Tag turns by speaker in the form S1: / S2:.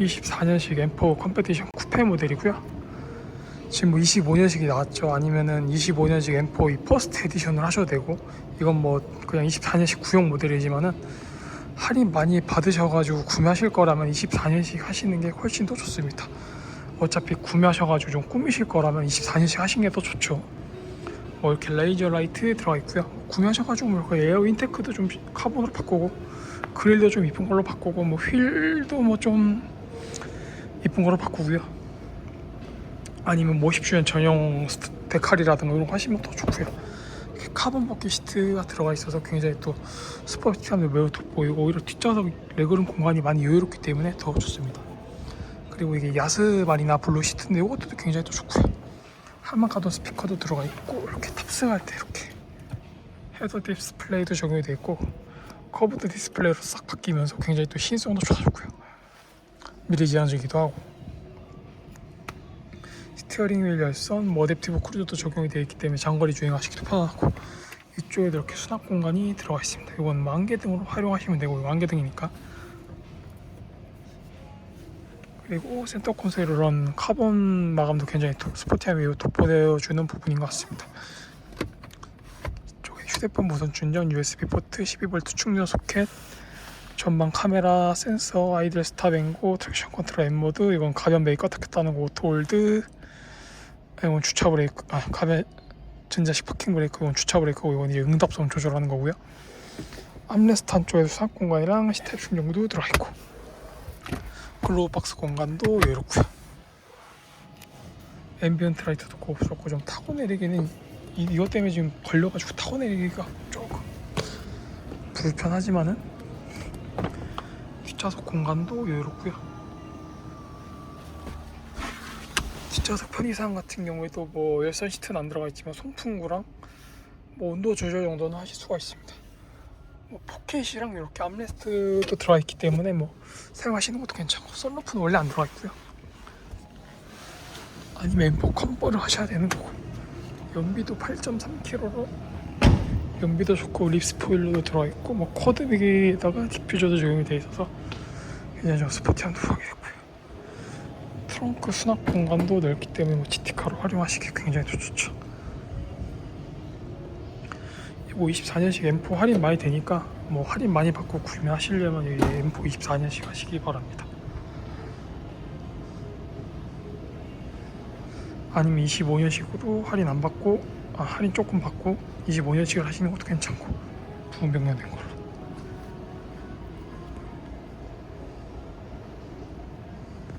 S1: 24년식 M4 컴페티션 쿠페 모델이고요. 지금 뭐 25년식이 나왔죠. 아니면은 25년식 M4 이 퍼스트 에디션을 하셔도 되고 이건 뭐 그냥 24년식 구형 모델이지만은 할인 많이 받으셔가지고 구매하실 거라면 24년식 하시는 게 훨씬 더 좋습니다. 어차피 구매하셔가지고 좀 꾸미실 거라면 24년식 하시는 게더 좋죠. 뭐 이렇게 레이저 라이트 들어가 있고요. 구매하셔가지고 뭐 에어 인테크도 좀 카본으로 바꾸고 그릴도 좀 이쁜 걸로 바꾸고 뭐 휠도 뭐 좀 이쁜 걸로 바꾸고요. 아니면 뭐 50주년 전용 스트- 데칼이라든가 이런 거 하시면 더 좋고요. 카본 버킷 시트가 들어가 있어서 굉장히 또 스포티함도 매우 돋보이고 오히려 뒷좌석 레그룸 공간이 많이 여유롭기 때문에 더 좋습니다. 그리고 이게 야스만이나 블루 시트인데 이것도 굉장히 또 좋고요. 한만 가던 스피커도 들어가 있고 이렇게 탑승할 때 이렇게 헤더 디스플레이도 적용이 되어 있고 커브드 디스플레이로 싹 바뀌면서 굉장히 또 신성도 좋아졌고요. 미리 지향적이기도 하고 스티어링 휠 열선, 뭐 어댑티브 크루즈도 적용이 되어 있기 때문에 장거리 주행하시기도 편하고 이쪽에도 이렇게 수납 공간이 들어가 있습니다. 이건 만개등으로 활용하시면 되고 만개등이니까 그리고 센터 콘솔 이런 카본 마감도 굉장히 도- 스포티함이 돋보여 주는 부분인 것 같습니다. 이쪽에 휴대폰 무선 충전, USB 포트, 12V 충전 소켓, 전방 카메라, 센서, 아이들 스탑 앵고, 트랙션 컨트롤 M 모드, 이건 가변 메이커 탁했다는 거, 오토 홀드, 이건 주차 브레이크, 아 가변 전자식 파킹 브레이크, 이건 주차 브레이크고 이건 이제 응답성 조절하는 거고요. 암레스트 한쪽에도 수납 공간이랑 스텝 충전구도 들어가 있고. 글로우 박스 공간도 여유롭고요. 앰비언트 라이트도 고급스럽고 좀 타고 내리기는 이, 이것 때문에 지금 걸려가지고 타고 내리기가 조금 불편하지만은 뒷좌석 공간도 여유롭고요. 뒷좌석 편의상 같은 경우에도 뭐 열선 시트는 안 들어가 있지만 송풍구랑 뭐 온도 조절 정도는 하실 수가 있습니다. 뭐 포켓이랑 이렇게 암레스트도 들어가 있기 때문에 뭐 사용하시는 것도 괜찮고 썬루프는 원래 안 들어가 있고요. 아니면 M4 컴버를 하셔야 되는 거고 연비도 8.3kg로 연비도 좋고 립 스포일러도 들어가 있고 뭐 쿼드빅에다가 디퓨저도 적용이 돼 있어서 굉장히 좀 스포티함도 하게 됐고요. 트렁크 수납 공간도 넓기 때문에 뭐 GT카로 활용하시기 굉장히 또 좋죠. 뭐 24년식 M4 할인 많이 되니까 뭐 할인 많이 받고 구매하시려면 이 M4 24년식 하시기 바랍니다. 아니면 25년식으로 할인 안 받고 아 할인 조금 받고 25년식을 하시는 것도 괜찮고 부분 변경된 걸로.